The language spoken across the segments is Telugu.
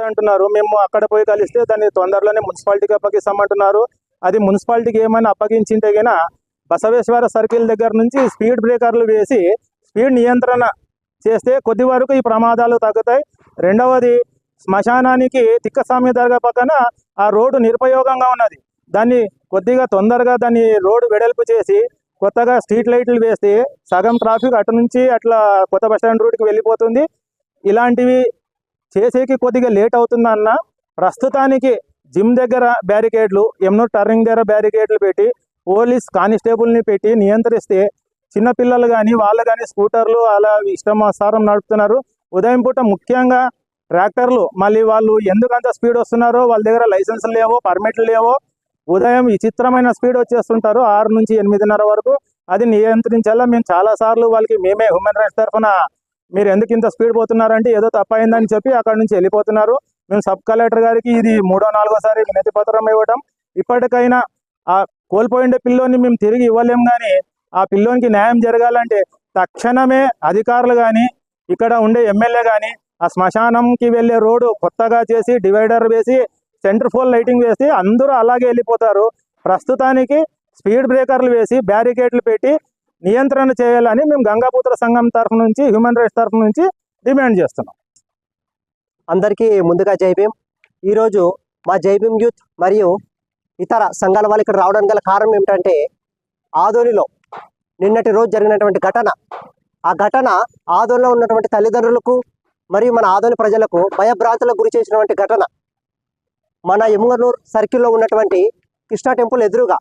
అంటున్నారు. మేము అక్కడ పోయి కలిస్తే దాన్ని తొందరలోనే మున్సిపాలిటీకి అప్పగిస్తామంటున్నారు. అది మున్సిపాలిటీకి ఏమైనా అప్పగించింటే గన బసవేశ్వర సర్కిల్ దగ్గర నుంచి స్పీడ్ బ్రేకర్లు వేసి స్పీడ్ నియంత్రణ చేస్తే కొద్ది వరకు ఈ ప్రమాదాలు తగ్గుతాయి. రెండవది శ్మశానానికి తిక్కస్వామి దర్గా పక్కన ఆ రోడ్డు నిరుపయోగంగా ఉన్నది. దాన్ని కొద్దిగా తొందరగా దాన్ని రోడ్డు వెడల్పు చేసి కొత్తగా స్ట్రీట్ లైట్లు వేస్తే సగం ట్రాఫిక్ అటు నుంచి అట్లా కొత్త బస్ స్టాండ్ రూట్కి వెళ్ళిపోతుంది. ఇలాంటివి చేసేకి కొద్దిగా లేట్ అవుతుందన్న ప్రస్తుతానికి జిమ్ దగ్గర బ్యారికేడ్లు ఎమ్నూర్ టర్నింగ్ దగ్గర బ్యారికేడ్లు పెట్టి పోలీస్ కానిస్టేబుల్ని పెట్టి నియంత్రిస్తే చిన్నపిల్లలు కానీ వాళ్ళు కానీ స్కూటర్లు అలా ఇష్టమాసారం నడుపుతున్నారు. ఉదయం పూట ముఖ్యంగా ట్రాక్టర్లు మళ్ళీ వాళ్ళు ఎందుకంత స్పీడ్ వస్తున్నారో వాళ్ళ దగ్గర లైసెన్స్ లేవో పర్మిట్లు లేవో ఉదయం విచిత్రమైన స్పీడ్ వచ్చేస్తుంటారు ఆరు నుంచి ఎనిమిదిన్నర వరకు. అది నియంత్రించాలా? మేము చాలా సార్లు వాళ్ళకి మేమే హ్యూమన్ రైట్స్ తరఫున మీరు ఎందుకు ఇంత స్పీడ్ పోతున్నారంటే ఏదో తప్పైందని చెప్పి అక్కడ నుంచి వెళ్ళిపోతున్నారు. మేము సబ్ కలెక్టర్ గారికి ఇది మూడో నాలుగోసారి వినతి పత్రం ఇవ్వడం ఇప్పటికైనా ఆ కోల్పోయిండే పిల్లోని మేము తిరిగి ఇవ్వలేం కానీ ఆ పిల్లోనికి న్యాయం జరగాలంటే తక్షణమే అధికారులు కానీ ఇక్కడ ఉండే ఎమ్మెల్యే కానీ ఆ శ్మశానంకి వెళ్ళే రోడ్డు కొత్తగా చేసి డివైడర్ వేసి సెంటర్ ఫోల్ లైటింగ్ వేసి అందరూ అలాగే వెళ్ళిపోతారు. ప్రస్తుతానికి స్పీడ్ బ్రేకర్లు వేసి బ్యారికేడ్లు పెట్టి నియంత్రణ చేయాలని మేము గంగాపుత్ర సంఘం తరఫు నుంచి హ్యూమన్ రైట్స్ తరఫు నుంచి డిమాండ్ చేస్తున్నాం. అందరికీ ముందుగా జై భీమ్. ఈరోజు మా జైభీం యూత్ మరియు ఇతర సంఘాల వాళ్ళు ఇక్కడ రావడానికి గల కారణం ఏమిటంటే ఆదోనిలో నిన్నటి రోజు జరిగినటువంటి ఘటన. ఆ ఘటన ఆదోనిలో ఉన్నటువంటి తల్లిదండ్రులకు మరియు మన ఆదోని ప్రజలకు భయభ్రాంతులకు గురి చేసినటువంటి ఘటన. మన ఎమ్గనూర్ సర్కిల్లో ఉన్నటువంటి కృష్ణా టెంపుల్ ఎదురుగా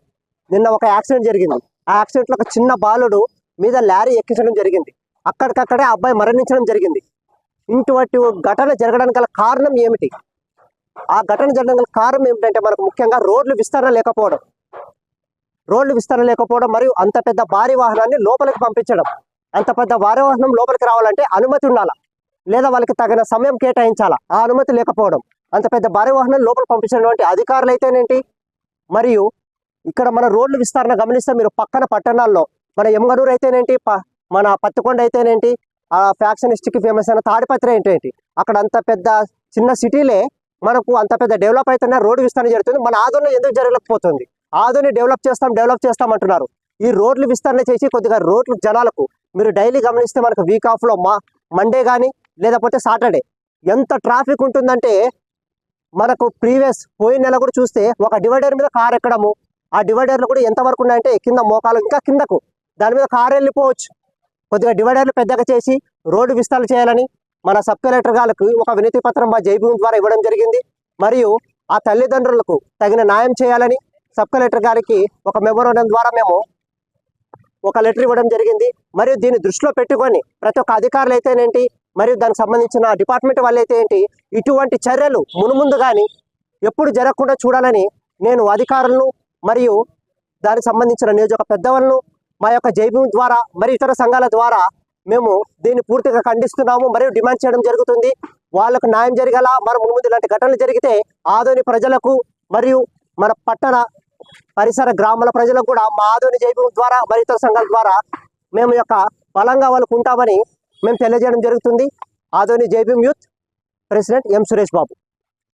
నిన్న ఒక యాక్సిడెంట్ జరిగింది. ఆ యాక్సిడెంట్లో ఒక చిన్న బాలుడు మీద లారీ ఎక్కించడం జరిగింది. అక్కడికక్కడే అబ్బాయి మరణించడం జరిగింది. ఇటువంటి ఘటన జరగడానికి గల కారణం ఏమిటి? ఆ ఘటన జరగడానికి గల కారణం ఏమిటంటే మనకు ముఖ్యంగా రోడ్లు విస్తరణ లేకపోవడం. రోడ్లు విస్తరణ లేకపోవడం మరియు అంత పెద్ద భారీ వాహనాన్ని లోపలికి పంపించడం. అంత పెద్ద భారీ వాహనం లోపలికి రావాలంటే అనుమతి ఉండాలా? లేదా వాళ్ళకి తగిన సమయం కేటాయించాలా? ఆ అనుమతి లేకపోవడం. అంత పెద్ద భారీ వాహనం లోపల పంపించినటువంటి అధికారులు అయితేనేంటి మరియు ఇక్కడ మన రోడ్లు విస్తరణ గమనిస్తే మీరు పక్కన పట్టణాల్లో మన యమగనూరు అయితేనేంటి? ప- మన పత్తికొండ అయితేనేంటి? ఆ ఫ్యాక్షనిస్ట్కి ఫేమస్ అయిన తాడిపత్రి ఏంటి అక్కడ అంత పెద్ద చిన్న సిటీలే మనకు అంత పెద్ద డెవలప్ అయితేనే రోడ్డు విస్తరణ జరుగుతుంది. మన ఆదోని ఎందుకు జరగలేకపోతుంది? ఆదోని డెవలప్ చేస్తాం డెవలప్ చేస్తాం అంటున్నారు. ఈ రోడ్లు విస్తరణ చేసి కొద్దిగా రోడ్లు జనాలకు మీరు డైలీ గమనిస్తే మనకు వీక్ ఆఫ్లో మా మండే కానీ లేకపోతే సాటర్డే ఎంత ట్రాఫిక్ ఉంటుందంటే మనకు ప్రీవియస్ పోయిన నెల కూడా చూస్తే ఒక డివైడర్ మీద కార్ ఎక్కడము? ఆ డివైడర్లు కూడా ఎంతవరకు ఉన్నాయంటే కింద మోకాలు ఇంకా కిందకు దాని మీద కార్ వెళ్ళిపోవచ్చు. కొద్దిగా డివైడర్లు పెద్దగా చేసి రోడ్డు విస్తరణ చేయాలని మన సబ్ కలెక్టర్ గారికి ఒక వినతి పత్రం మా జైభూమి ద్వారా ఇవ్వడం జరిగింది. మరియు ఆ తల్లిదండ్రులకు తగిన న్యాయం చేయాలని సబ్ కలెక్టర్ గారికి ఒక మెమోరండం ద్వారా మేము ఒక లెటర్ ఇవ్వడం జరిగింది. మరియు దీన్ని దృష్టిలో పెట్టుకొని ప్రతి ఒక్క అధికారులు అయితేనేంటి మరియు దానికి సంబంధించిన డిపార్ట్మెంట్ వాళ్ళు అయితే ఏంటి ఇటువంటి చర్యలు మునుముందు కానీ ఎప్పుడు జరగకుండా చూడాలని నేను అధికారులను మరియు దానికి సంబంధించిన నియోజక పెద్దవాళ్ళను మా యొక్క జైభూమి ద్వారా మరియు ఇతర సంఘాల ద్వారా మేము దీన్ని పూర్తిగా ఖండిస్తున్నాము మరియు డిమాండ్ చేయడం జరుగుతుంది. వాళ్ళకు న్యాయం జరిగేలా? మన ముందు ఇలాంటి ఘటనలు జరిగితే ఆదోని ప్రజలకు మరియు మన పట్టణ పరిసర గ్రామాల ప్రజలకు కూడా మా ఆదోని జైభూమి ద్వారా మరియు ఇతర సంఘాల ద్వారా మేము యొక్క బలంగా వాళ్ళకు ఉంటామని మేము తెలియజేయడం జరుగుతుంది. Adoni Jai Bhim youth president M Suresh Babu.